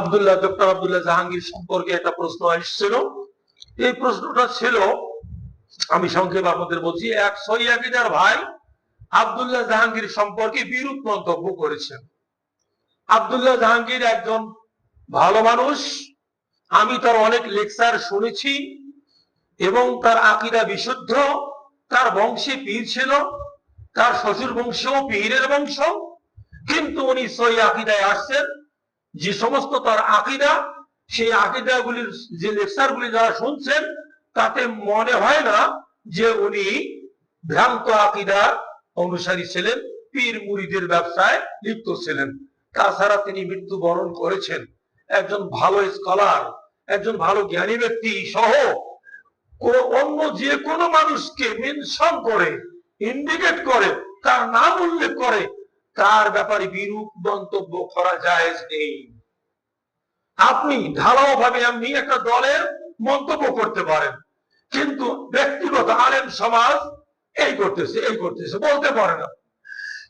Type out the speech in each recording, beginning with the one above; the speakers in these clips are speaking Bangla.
আব্দুল্লাহ, ডক্টর আব্দুল্লাহ জাহাঙ্গীর সম্পর্কে একটা প্রশ্ন এসেছিল এই প্রশ্নটা ছিল, আমি সংক্ষেপ আপনাদের বলছি, এক সৈয়াকিদার ভাই আব্দুল্লাহ জাহাঙ্গীর সম্পর্কে বিরূপ মন্তব্য করেছেন। আব্দুল্লাহ জাহাঙ্গীর একজন ভালো মানুষ, আমি তার অনেক লেকচার শুনেছি এবং তার আকিদা বিশুদ্ধ, তার বংশে পীর ছিল, তার শ্বশুর বংশেও পীরের বংশ, কিন্তু উনি সই আকিদায় আসছেন। যে সমস্ত তার আকিদা, সেই আকিদা গুলির যে লেকচার গুলি যারা শুনছেন, তাতে মনে হয় না যে উনি ভ্রান্ত আকিদা অনুসারী ছিলেন, পীর মুরিদের ব্যবসায় লিপ্ত ছিলেন। তাছাড়া তিনি মৃত্যুবরণ করেছেন। একজন ভালো স্কলার, একজন ভালো জ্ঞানী ব্যক্তি সহ অন্য যে কোনো মানুষকে মেনশন করে ইন্ডিকেট করে, তার নাম উল্লেখ করে তার ব্যাপারে বিরূপ মন্তব্য করা যায় নেই। আপনি ঢালাও ভাবে আপনি একটা দলের মন্তব্য করতে পারেন, কিন্তু ব্যক্তিগত আলেম সমাজ এই করতেছে এই করতেছে, বলতে পারে না।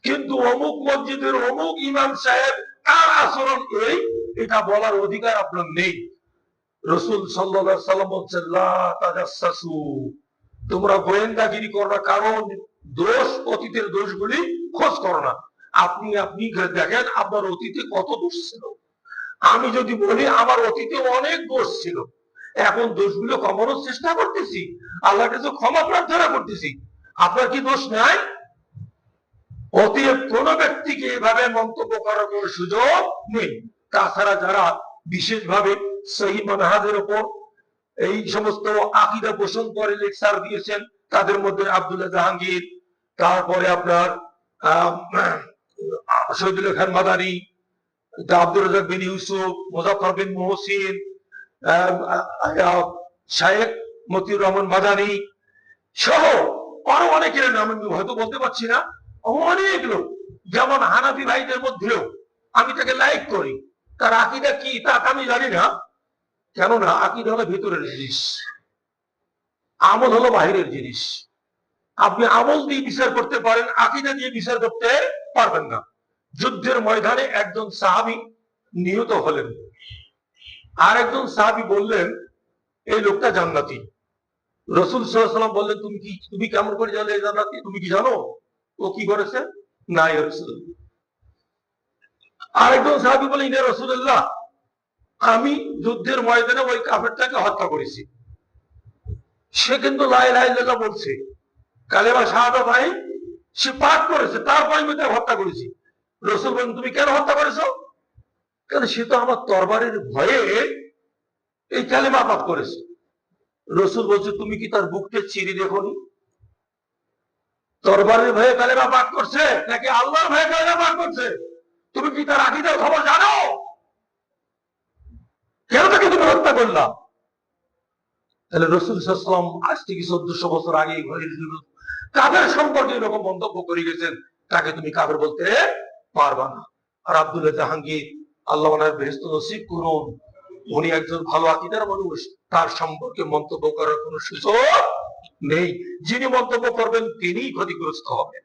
কিন্তু অমুক মসজিদের অমুক ইমাম সাহেব, তার আচরণ এই, এটা বলার অধিকার আপনার নেই। রসুল সাল্লাহ সাল্লাম বলছেন, "লা তোমরা গোয়েন্দাগিরি করো না, কারণ দোষ অতীতের দোষগুলি খোঁজ করো না। আপনি আপনি দেখেন আপনার অতীতে কত দোষ ছিল। আমি যদি বলি আমার অতীতে অনেক দোষ ছিল। এখন দোষগুলো কমানোর চেষ্টা করতেছি। আল্লাহর কাছে ক্ষমা প্রার্থনা করতেছি। আপনার কি দোষ নাই? অতীত কোন ব্যক্তিকে এভাবে মন্তব্য করার কোন সুযোগ নেই। তাছাড়া যারা বিশেষভাবে সহি মানহাজের উপর এই সমস্ত আকিদা পোষণ করে লেকচার দিয়েছেন তাদের মধ্যে আব্দুল্লাহ জাহাঙ্গীর তারপরে আপনার আহ, শহীদুল খান মাদানী আব্দুল রাজাক বিন ইউসুফ মুজাফর বিন মোহসিন শায়েক মতিউর রহমান মাদানী সহ আরও অনেকের নাম আমি হয়তো বলতে পারছি না, অনেক লোক, যেমন হানাফি ভাইদের মধ্যেও আমি তাকে লাইক করি। তার আকিদা কি তা আমি জানি না, কেননা আকিদা হলো ভিতরের জিনিস, আমল হলো বাহিরের জিনিস। আপনি আমল দিয়ে বিচার করতে পারেন, আকিদা দিয়ে বিচার করতে পারবেন না। যুদ্ধের ময়দানে একজন সাহাবি নিহত হলেন। আর একজন সাহাবি বললেন, এই লোকটা জান্নাতি। রসুল সাল্লাম বললেন, তুমি কি তুমি কেমন করে জানলে জান্নাতি? তুমি কি জানো? ও কি করেছে? না রসুল আরেকজন সাহাবি বলে ইনে রসুল্লাহ আমি যুদ্ধের ময়দানে ওই কাফেরটাকে হত্যা করেছি। সে কিন্তু লাই লাই লেখা বলছে, কালেমা শাহাদা ভাই সে পাঠ করেছে, তারপর আমি তাকে হত্যা করেছি। রসুল বলেন তুমি কেন হত্যা করেছ? কেন সে তো আমার তরবারের ভয়ে এই কালেমা পাঠ করেছে। রসুল বলছে, তুমি কি তার বুকটা চিরি দেখনি? তরবারের ভয়ে কালেমা পাঠ করছে নাকি আল্লাহর ভয়ে কালেমা পাঠ করছে? তুমি কি তার আকিদের খবর জানো? কেন তাকে তুমি হত্যা করলাম তাহলে রসুল সাল্লাম আজ থেকে চোদ্দশো বছর আগে কাদের সম্পর্কে এরকম মন্তব্য করে গেছেন? তাকে তুমি কাবের বলতে পারবা না। আর আব্দুল্লাহ জাহাঙ্গীর, আল্লাহ বেহস্ত নসিব করুন। উনি একজন ভালো আকিদার মানুষ। তার সম্পর্কে মন্তব্য করার কোনো সুযোগ নেই। যিনি মন্তব্য করবেন তিনি ক্ষতিগ্রস্ত হবেন।